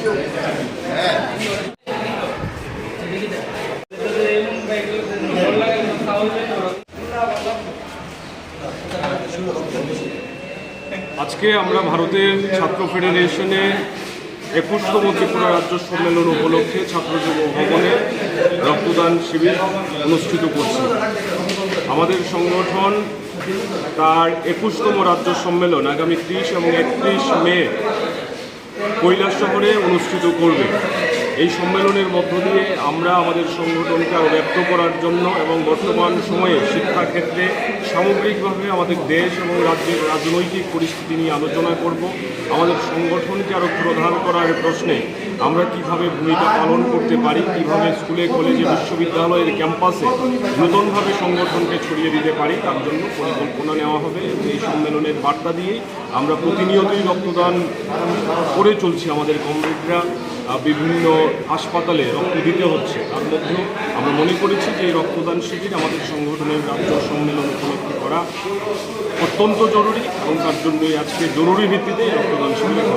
আজকে আমরা ভারতের ছাত্র ফেডারেশনে একুশতম ত্রিপুরা রাজ্য সম্মেলন উপলক্ষে ছাত্র যুব ভবনে রক্তদান শিবির অনুষ্ঠিত করছি। আমাদের সংগঠন তার একুশতম রাজ্য সম্মেলন আগামী ত্রিশ এবং একত্রিশ মে কৈলাস শহরে অনুষ্ঠিত করবে। এই সম্মেলনের মধ্য দিয়ে আমরা আমাদের সংগঠনকে আরও ব্যক্ত করার জন্য এবং বর্তমান সময়ে শিক্ষাক্ষেত্রে সামগ্রিকভাবে আমাদের দেশ এবং রাজ্যের রাজনৈতিক পরিস্থিতি নিয়ে আলোচনা করব। আমাদের সংগঠনকে আরও প্রধান করার প্রশ্নে আমরা কীভাবে ভূমিকা পালন করতে পারি, কীভাবে স্কুলে, কলেজে, বিশ্ববিদ্যালয়ের ক্যাম্পাসে নতুনভাবে সংগঠনকে ছড়িয়ে দিতে পারি, তার জন্য পরিকল্পনা নেওয়া হবে এই সম্মেলনের বার্তা দিয়েই আমরা প্রতিনিয়তই রক্তদান করে চলছি আমাদের কমরেডরা বিভিন্ন হাসপাতালে রক্ত দিতে হচ্ছে। তার মধ্যে আমরা মনে করেছি যে এই রক্তদান শিবির আমাদের সংগঠনের রাজ্য সম্মেলন উপলক্ষে করা অত্যন্ত জরুরি এবং তার জন্যই আজকে জরুরি ভিত্তিতে রক্তদান শিবির